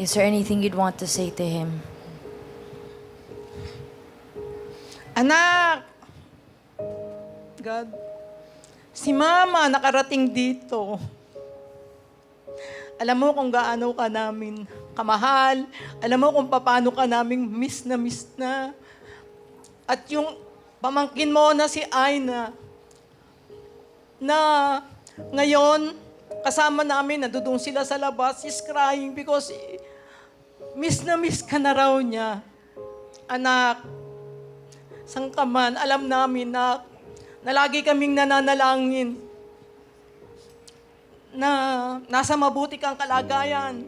Is there anything you'd want to say to him? Anak! God, si Mama nakarating dito. Alam mo kung gaano ka namin kamahal. Alam mo kung paano ka namin miss na miss na. At yung pamangkin mo na si Aina, na ngayon, kasama namin, nandudong sila sa labas, is crying because miss na miss ka na raw niya. Anak, Sang ka man, alam namin na, na lagi kaming nananalangin na nasa mabuti kang kalagayan.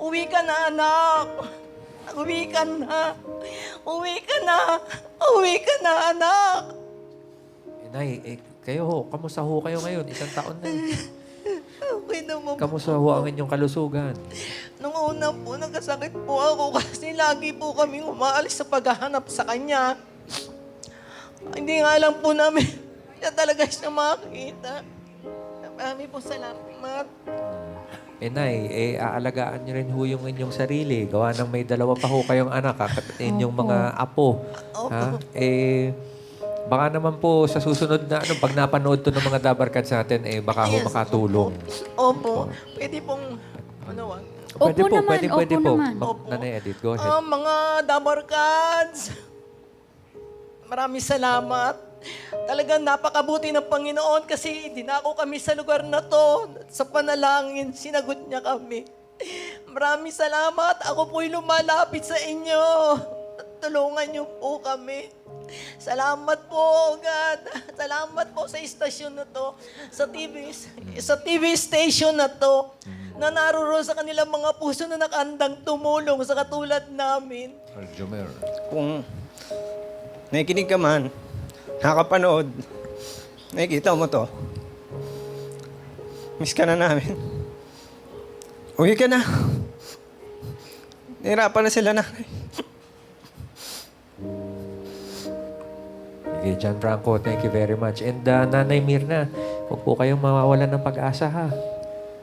Uwi ka na, anak. Uwi ka na. Uwi ka na. Uwi ka na, anak. Inay, eh, kayo ho, kamusta ho kayo ngayon? Isang taon na. eh. Naman po. Kamusta ho ang inyong kalusugan? Nung una po, nagkasakit po ako kasi lagi po kaming umaalis sa paghahanap sa kanya. Hindi nga lang po namin siya talaga siya makakita. Marami po salamat. Inay, eh, aalagaan nyo rin ho yung inyong sarili. Gawa ng may dalawa pa ho kayong anak, at inyong mga apo. Ha? Eh, baka naman po sa susunod na, ano, pag napanood to ng mga dabarkads natin, eh, baka ho Yes, makatulong. Opo, pwede pong, ano ah, Pwede Opo po, naman, pwede, opo pwede po. naman. Ma- Nanay Edith, go ahead. Ah, mga dabarkads, maraming salamat. Talagang napakabuti ng Panginoon kasi dinako kami sa lugar na to. Sa panalangin, sinagot niya kami. Maraming salamat. Ako po'y lumalapit sa inyo. Tulungan niyo po kami. Salamat po, God. Salamat po sa istasyon na to. Sa TV, sa TV station na to. Na naroon sa kanilang mga puso na nakandang tumulong sa katulad namin. Kung nakikinig ka man, nakapanood, nakikita mo to, miss ka na namin. Uwi ka na. Nahirapan na sila na. Sige, John Franco, thank you very much. And uh, Nanay Mirna, huwag po kayong mawawalan ng pag-asa ha.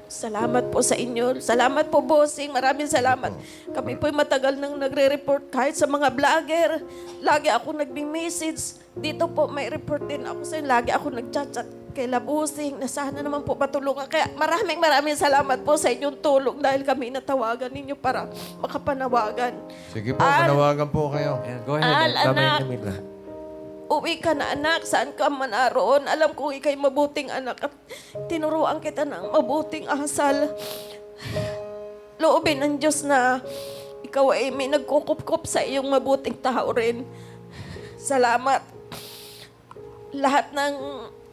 Salamat po sa inyo. Salamat po, bossing. Maraming salamat. Kami po'y matagal nang nagre-report kahit sa mga vlogger. Lagi ako nagbi-message. Dito po, may report din ako sa inyo. Lagi ako nag-chat-chat kay Labusing na sana naman po patulungan. Kaya maraming maraming salamat po sa inyong tulong dahil kami natawagan ninyo para makapanawagan. Sige po, Al- manawagan po kayo. Ayan, go ahead. Al, Nanay anak. Mirna. Uwi ka na anak, saan ka man naroon? Alam kong ikay mabuting anak at tinuruan kita ng mabuting asal. Loobin ng Diyos na ikaw ay may nagkukup-kup sa iyong mabuting tao rin. Salamat. Lahat ng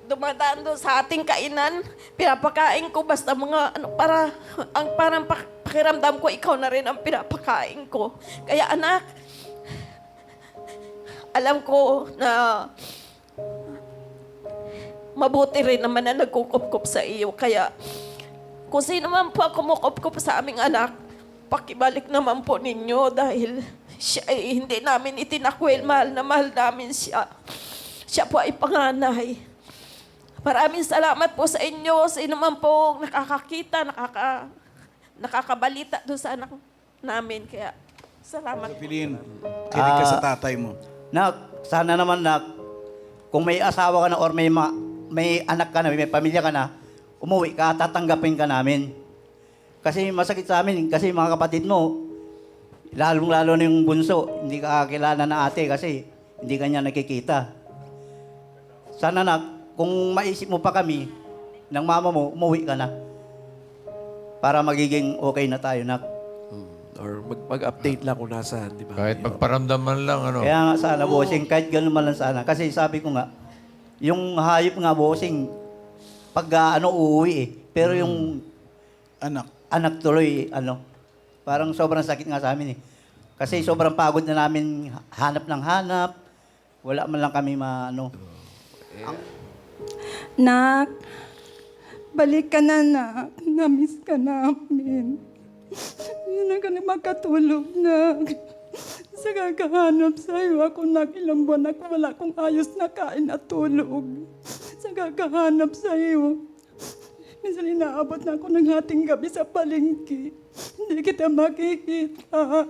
dumadaan doon sa ating kainan, pinapakain ko basta mga ano para ang parang pak- pakiramdam ko ikaw na rin ang pinapakain ko. Kaya anak, alam ko na mabuti rin naman na nagkukup-kup sa iyo. Kaya kung sino man po kumukup-kup sa aming anak, pakibalik naman po ninyo dahil siya ay hindi namin itinakwil. Mahal na mahal namin siya. Siya po ay panganay. Maraming salamat po sa inyo. Sino man po nakakakita, nakaka, nakakabalita doon sa anak namin. Kaya salamat. Pilin, ka sa tatay mo. Nak, sana naman nak, kung may asawa ka na or may, ma- may anak ka na, may pamilya ka na, umuwi ka, tatanggapin ka namin. Kasi masakit sa amin, kasi mga kapatid mo, lalong-lalo na yung bunso, hindi ka kilala na ate kasi hindi ka niya nakikita. Sana nak, kung maisip mo pa kami, ng mama mo, umuwi ka na. Para magiging okay na tayo, nak. Or mag- mag-update lang kung nasaan, di ba? Kahit magparamdaman lang, ano. Kaya nga sana, bossing, kahit ganun man lang sana. Kasi sabi ko nga, yung hayop nga, bossing, pag ah, ano, uuwi eh. Pero yung Anak, anak tuloy, ano, parang sobrang sakit nga sa amin eh. Kasi sobrang pagod na namin hanap ng hanap. Wala man lang kami maano. Nak, balik ka na, nak. Namiss ka namin. Hindi na kami makatulog na. Sa kakahanap sa iyo, ako na ilang buwan ako wala kong ayos na kain at tulog. Sa kakahanap sa iyo, minsan inaabot na ako ng hating gabi sa palengke. Hindi kita makikita.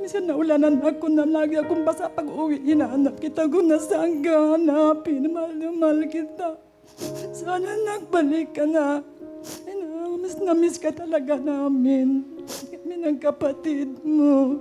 Minsan naulanan ako na lagi akong basa pag uwi. Hinahanap kita kung nasaan ka hanapin. Mahal na mahal kita. Sana nagbalik ka na. Miss na miss ka talaga namin. Kami ng kapatid mo.